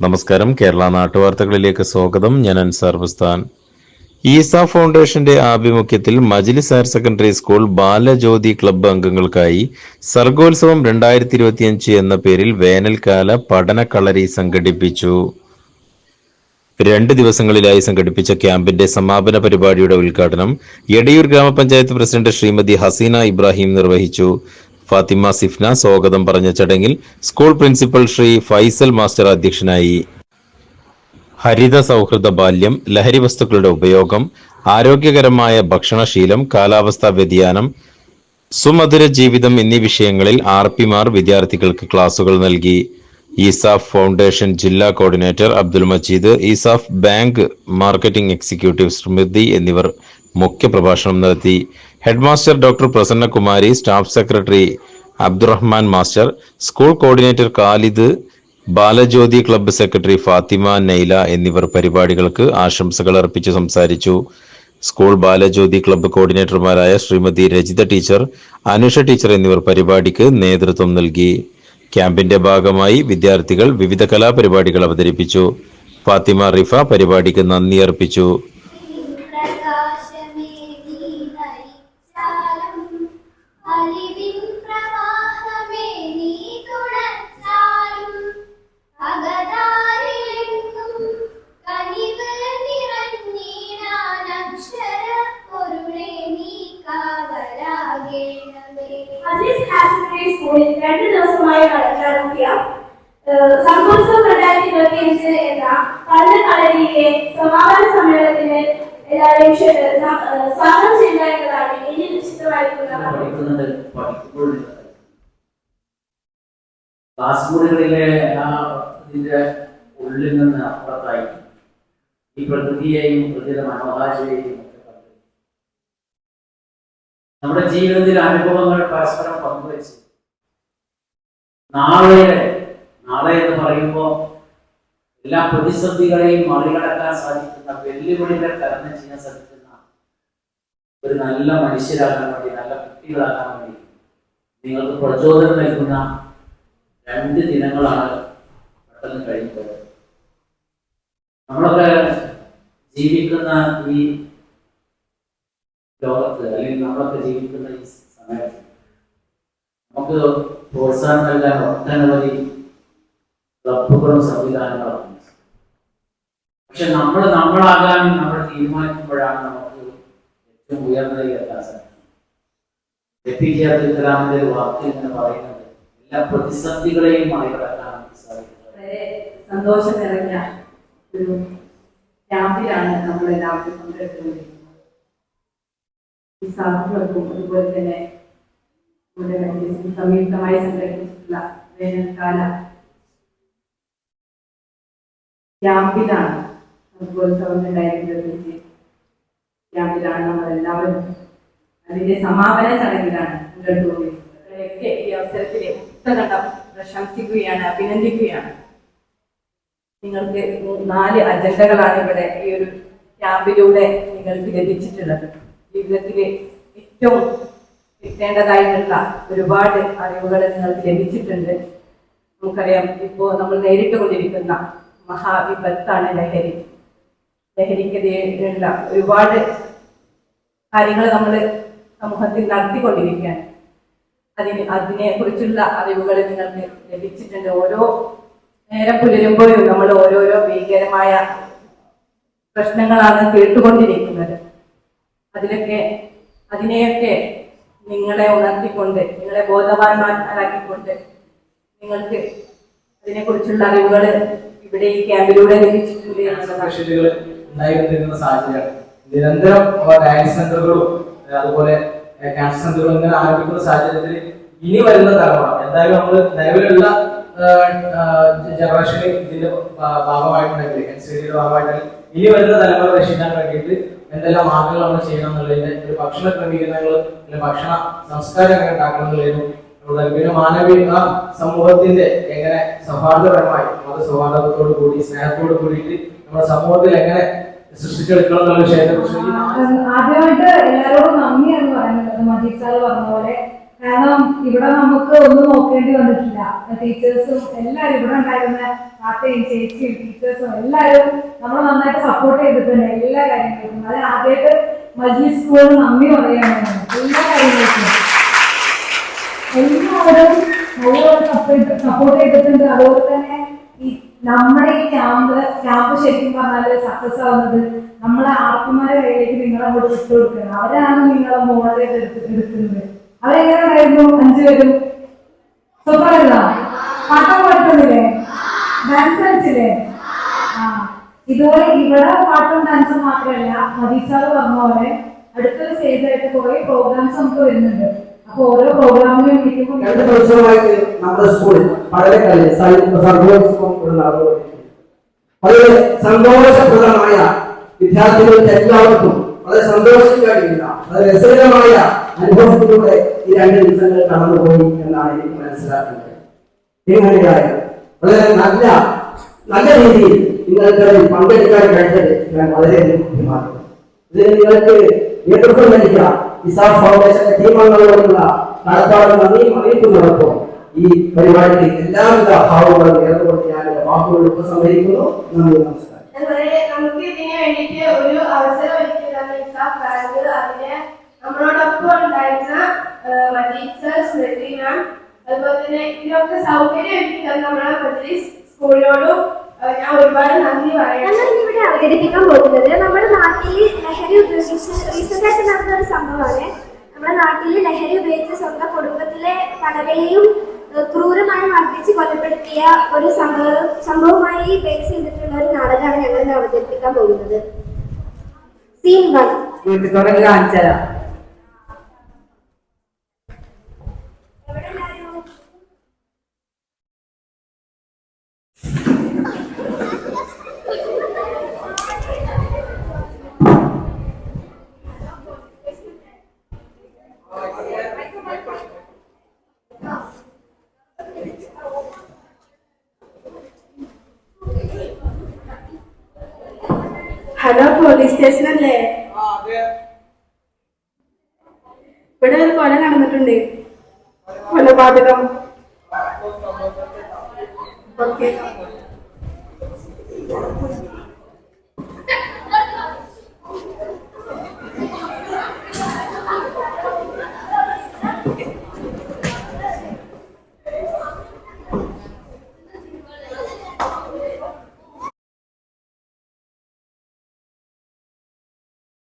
നമസ്കാരം. കേരള നാട്ടുവാർത്തകളിലേക്ക് സ്വാഗതം. ഞാൻ അൻസാർ ബുസ്താൻ. ഈസ ഫൗണ്ടേഷന്റെ ആഭിമുഖ്യത്തിൽ Majlis higher secondary school Balajyothi club അംഗങ്ങൾക്കായി സർഗോത്സവം രണ്ടായിരത്തി ഇരുപത്തിയഞ്ച് എന്ന പേരിൽ വേനൽക്കാല പഠന കളരി സംഘടിപ്പിച്ചു. രണ്ട് ദിവസങ്ങളിലായി സംഘടിപ്പിച്ച ക്യാമ്പിന്റെ സമാപന പരിപാടിയുടെ ഉദ്ഘാടനം എടയൂർ ഗ്രാമപഞ്ചായത്ത് പ്രസിഡന്റ് ശ്രീമതി ഹസീന ഇബ്രാഹിം നിർവഹിച്ചു. ഫാത്തിമ സിഫ്ന സ്വാഗതം പറഞ്ഞ ചടങ്ങിൽ school principal Shri Faisal master അധ്യക്ഷനായി. ഹരിത സൗഹൃദ ബാല്യം ലഹരി വസ്തുക്കളുടെ ഉപയോഗം ആരോഗ്യകരമായ ഭക്ഷണശീലം കാലാവസ്ഥാ വ്യതിയാനം സുമധുര ജീവിതം എന്നീ വിഷയങ്ങളിൽ ആർ പിമാർ വിദ്യാർത്ഥികൾക്ക് ക്ലാസുകൾ നൽകി. ഈസാഫ് ഫൗണ്ടേഷൻ ജില്ലാ coordinator Abdul Majeed ESAF bank marketing executive Smriti എന്നിവർ മുഖ്യപ്രഭാഷണം നടത്തി headmaster doctor Prasannakumari staff secretary Abdurahman master school coordinator Khalid Balajyothi club secretary Fathima Naila എന്നിവർ പരിപാടികൾക്ക് ആശംസകൾ അർപ്പിച്ച് സംസാരിച്ചു. സ്കൂൾ ബാലജ്യോതി ക്ലബ്ബ് കോർഡിനേറ്റർമാരായ ശ്രീമതി രജിത ടീച്ചർ അനുഷ ടീച്ചർ എന്നിവർ പരിപാടിക്ക് നേതൃത്വം നൽകി. ക്യാമ്പിന്റെ ഭാഗമായി വിദ്യാർത്ഥികൾ വിവിധ കലാപരിപാടികൾ അവതരിപ്പിച്ചു. ഫാത്തിമ റിഫ പരിപാടിക്ക് നന്ദി അർപ്പിച്ചു. സംഘോത്സവം രണ്ടായിരത്തി ഇരുപത്തി അഞ്ച് എന്ന പഠന കളരിയിലെ സമാപന സമ്മേളനത്തിന് എല്ലാവരെയും സ്വാഗതം ചെയ്യുക എന്നതാണ് ഇനി നിശ്ചിതമായിരിക്കുന്ന ക്ലാസ് മുറികളിലെ ആ ഇതിന്റെ ഉള്ളിൽ നിന്ന് അപ്പുറത്തായി ഈ പ്രകൃതിയെയും പ്രകൃതിയുടെ മനോഹാരിയെയും നമ്മുടെ ജീവിതത്തിലെ അനുഭവങ്ങൾ പരസ്പരം പങ്കുവച്ച് നാളെ നാളെ എന്ന് പറയുമ്പോൾ എല്ലാ പ്രതിസന്ധികളെയും മറികടക്കാൻ സാധിക്കുന്ന വെല്ലുവിളികൾ തരണം ചെയ്യാൻ സാധിക്കുന്ന ഒരു നല്ല മനുഷ്യരാകാൻ വേണ്ടി നല്ല കുട്ടികളാകാൻ വേണ്ടി നിങ്ങൾക്ക് പ്രചോദനം നൽകുന്ന രണ്ട് ദിനങ്ങളാണ് പെട്ടെന്ന് കഴിഞ്ഞത് നമ്മളൊക്കെ ജീവിക്കുന്ന ഈ ലോകത്ത് അല്ലെങ്കിൽ നമ്മളൊക്കെ ജീവിക്കുന്ന ഈ സമയത്ത് നമുക്ക് പ്രോത്സാഹനം നൽകാൻ ഒട്ടനവധി ക്ലബുകളും സംവിധാനങ്ങളും. പക്ഷെ നമ്മൾ നമ്മളാകാൻ നമ്മൾ തീരുമാനിക്കുമ്പോഴാണ് നമുക്ക് ഏറ്റവും ഉയർന്നതിൽ എത്താൻ സാധിക്കുന്നത് എ പി ജെ അബ്ദുൽ കലാമിന്റെ ഒരു വാക്ക് എന്ന് പറയുന്നത് എല്ലാ പ്രതിസന്ധികളെയും മറികടക്കാൻ നമുക്ക് വളരെ സന്തോഷം നിറഞ്ഞ ഒരു ക്യാമ്പിലാണ് നമ്മൾ എല്ലാവരും പങ്കെടുത്തുകൊണ്ടിരിക്കുന്നത്. ഈ സാധുക്കൾക്കും അതുപോലെ തന്നെ നമ്മുടെ സംയുക്തമായി സംഘടിപ്പിച്ചിട്ടുള്ള വേനൽക്കാല ക്യാമ്പിലാണ് സർഗോത്സവം രണ്ടായിരത്തി ഇരുപത്തിയഞ്ച് ക്യാമ്പിലാണ് നമ്മളെല്ലാവരും അതിന്റെ സമാപന ചടങ്ങിലാണ് ഇവരെയൊക്കെ ഈ അവസരത്തിൽ മുക്തകണ്ഠം പ്രശംസിക്കുകയാണ് അഭിനന്ദിക്കുകയാണ്. നിങ്ങൾക്ക് നാല് അജണ്ടകളാണ് ഇവിടെ ഈ ഒരു ക്യാമ്പിലൂടെ നിങ്ങൾക്ക് ലഭിച്ചിട്ടുള്ളത്. ജീവിതത്തിൽ ഏറ്റവും കിട്ടേണ്ടതായിട്ടുള്ള ഒരുപാട് അറിവുകൾ നിങ്ങൾക്ക് ലഭിച്ചിട്ടുണ്ട്. നമുക്കറിയാം ഇപ്പോ നമ്മൾ നേരിട്ട് കൊണ്ടിരിക്കുന്ന മഹാവിപത്താണ് ലഹരി. ലഹരിക്കെതിരെയുള്ള ഒരുപാട് കാര്യങ്ങൾ നമ്മൾ സമൂഹത്തിൽ നടത്തിക്കൊണ്ടിരിക്കുകയാണ്. അതിന് അതിനെ കുറിച്ചുള്ള അറിവുകൾ നിങ്ങൾക്ക് ലഭിച്ചിട്ടുണ്ട്. ഓരോ നേരം പുലരുമ്പോഴും നമ്മൾ ഓരോരോ ഭീകരമായ പ്രശ്നങ്ങളാണ് കേട്ടുകൊണ്ടിരിക്കുന്നത്. അതിലൊക്കെ അതിനെയൊക്കെ നിങ്ങളെ ഉണർത്തിക്കൊണ്ട് നിങ്ങളെ ബോധവാന്മാരാക്കിക്കൊണ്ട് നിങ്ങൾക്ക് അതിനെക്കുറിച്ചുള്ള അറിവുകൾ ഇവിടെ ഈ ക്യാമ്പിലൂടെ കൃഷികൾ ഉണ്ടായിക്കൊണ്ടിരിക്കുന്ന സാഹചര്യമാണ്. നിരന്തരം ഡയറ്റ് സെന്ററുകളും അതുപോലെ ക്യാൻസർ സെന്ററുകളും ഇങ്ങനെ ആരംഭിക്കുന്ന സാഹചര്യത്തിൽ ഇനി വരുന്ന തലമുറ എന്തായാലും നമ്മൾ നിലവിലുള്ള ജനറേഷന് ഇതിന്റെ ഭാഗമായിട്ടുണ്ടെങ്കിൽ എൻ സി ഡിയുടെ ഭാഗമായിട്ടുണ്ടെങ്കിൽ ഇനി വരുന്ന തലമുറ രക്ഷിക്കാൻ വേണ്ടിയിട്ട് എന്തെല്ലാം മാർഗങ്ങൾ നമ്മൾ ചെയ്യണം എന്നുള്ളതിന്റെ ഒരു ഭക്ഷണ ക്രമീകരണങ്ങൾ ഭക്ഷണ സംസ്കാരം എങ്ങനെ ഉണ്ടാക്കണം എന്നുള്ളതിനും മാനവീയ മാനവിക സമൂഹത്തിന്റെ എങ്ങനെ സൗഹാർദ്ദപരമായി മത സൗഹാർദ്ദത്തോടു കൂടി സ്നേഹത്തോടു കൂടിയിട്ട് നമ്മുടെ സമൂഹത്തിൽ എങ്ങനെ സൃഷ്ടിച്ചെടുക്കണം എന്നുള്ള വിഷയത്തെ കുറിച്ച് ആദ്യമായിട്ട് എല്ലാവരോടും നന്ദിയാണ് പറയുന്നത്. മജീദ് സാർ പറഞ്ഞ പോലെ. കാരണം ഇവിടെ നമുക്ക് ഒന്നും നോക്കേണ്ടി വന്നിട്ടില്ല. ടീച്ചേഴ്സും എല്ലാവരും ഇവിടെ ഉണ്ടായിരുന്ന താത്തയും ചേച്ചിയും ടീച്ചേഴ്സും എല്ലാവരും നമ്മൾ നന്നായിട്ട് സപ്പോർട്ട് ചെയ്തിട്ടുണ്ട് എല്ലാ കാര്യങ്ങൾക്കും. അത് ആദ്യമായിട്ട് മജീദ് സ്കൂളിൽ നന്ദി പറയാണ് എല്ലാ കാര്യങ്ങൾക്കും. എല്ലാവരും നല്ലപോലെ സപ്പോർട്ട് സപ്പോർട്ട് ചെയ്തിട്ടുണ്ട്. അതുപോലെ തന്നെ ഈ നമ്മുടെ ഈ ക്യാമ്പ് ക്യാമ്പ് ശരിക്കും പറഞ്ഞാൽ സക്സസ് ആവുന്നത് നമ്മളെ ആർക്കുമാരെ കയ്യിലേക്ക് നിങ്ങളെ കൂടെ വിട്ടു കൊടുക്കുന്നത് അവരാണ് നിങ്ങളെ മോളിലേക്ക് എടുക്കുന്നത്. അവരെങ്ങനെ ഉണ്ടായിരുന്നു അഞ്ചുപേരും സൂപ്പറല്ല പാട്ടം പാടുന്നില്ലേ ഡാൻസ് കളിച്ചില്ലേ? ആ. ഇതുപോലെ ഇവിടെ പാട്ടും ഡാൻസും മാത്രമല്ല മദീസാറ് പറഞ്ഞ പോലെ അടുത്തൊരു സ്റ്റേജായിട്ട് കുറെ പ്രോഗ്രാംസ് നമുക്ക് വരുന്നുണ്ട്. രണ്ട് ദിവസമായിട്ട് നമ്മുടെ സ്കൂളിൽ പഠനക്കളി സർഗോത്സവം ഇവിടെ നടന്നുകൊണ്ടിരിക്കുന്നു വളരെ സന്തോഷപ്രദമായ വിദ്യാർത്ഥികൾക്ക് എല്ലാവർക്കും വളരെ സന്തോഷിക്കാൻ കഴിയുന്ന വളരെ രസകരമായ അനുഭവത്തിലൂടെ ഈ രണ്ട് ദിവസങ്ങൾ കടന്നുപോയി എന്നാണ് എനിക്ക് മനസ്സിലാക്കുന്നത്. എങ്ങനെയായാലും വളരെ നല്ല നല്ല രീതിയിൽ നിങ്ങൾക്ക് പങ്കെടുക്കാൻ കഴിഞ്ഞത് ഞാൻ വളരെയധികം ബുദ്ധിമാറുന്നു ഇതിന് നിങ്ങൾക്ക് നേതൃത്വം നൽകിയ ഇസാഫ് ഫൗണ്ടേഷന്റെ ടീമംഗങ്ങളോടുള്ള നടപ്പാട് നന്ദിയും അറിയിക്കുന്നതോടൊപ്പം ഈ പരിപാടിയിൽ എല്ലാവിധ ഭാവങ്ങളും നേർന്നുകൊണ്ട് ഞാൻ വാക്കുകൾ ഉപസംഹരിക്കുന്നു. നന്ദി നമസ്കാരം. നമുക്ക് ഇതിനു വേണ്ടിയിട്ട് ഒരു അവസരം ഒരുക്കിയതാണ് ഇസാഫ് ബാങ്ക് അതിന് നമ്മളോടൊപ്പം ഉണ്ടായിരുന്ന മജീദ് സ്മൃതി മാം അതുപോലെ തന്നെ ഇതിനൊക്കെ സൗകര്യം ഒരുക്കി തന്നെ നമ്മളെ മജ്ലിസ് സ്കൂളിനോടും ഏഹ്, ഞാൻ ഒരുപാട് നന്ദി പറയാം ഞങ്ങൾ ഇവിടെ അവതരിപ്പിക്കാൻ പോകുന്നത് നമ്മുടെ നാട്ടിൽ ലഹരി ഉപയോഗിച്ച് റീസെന്റ് ആയിട്ട് നടന്ന ഒരു സംഭവമാണ് നമ്മുടെ നാട്ടിൽ ലഹരി ഉപയോഗിച്ച് സ്വന്തം കുടുംബത്തിലെ പലരെയും ക്രൂരമായി മർദ്ദിച്ച് കൊലപ്പെടുത്തിയ ഒരു സംഭവം സംഭവമായി ബേസ് ചെയ്തിട്ടുള്ള ഒരു നാടകമാണ് ഞങ്ങൾ അവതരിപ്പിക്കാൻ പോകുന്നത്. Scene one. തുടങ്ങി ഹലോ പോലീസ് സ്റ്റേഷൻ അല്ലേ ഇവിടെ ഒരു കൊല നടന്നിട്ടുണ്ട്. കൊലപാതകം. ഓക്കെ.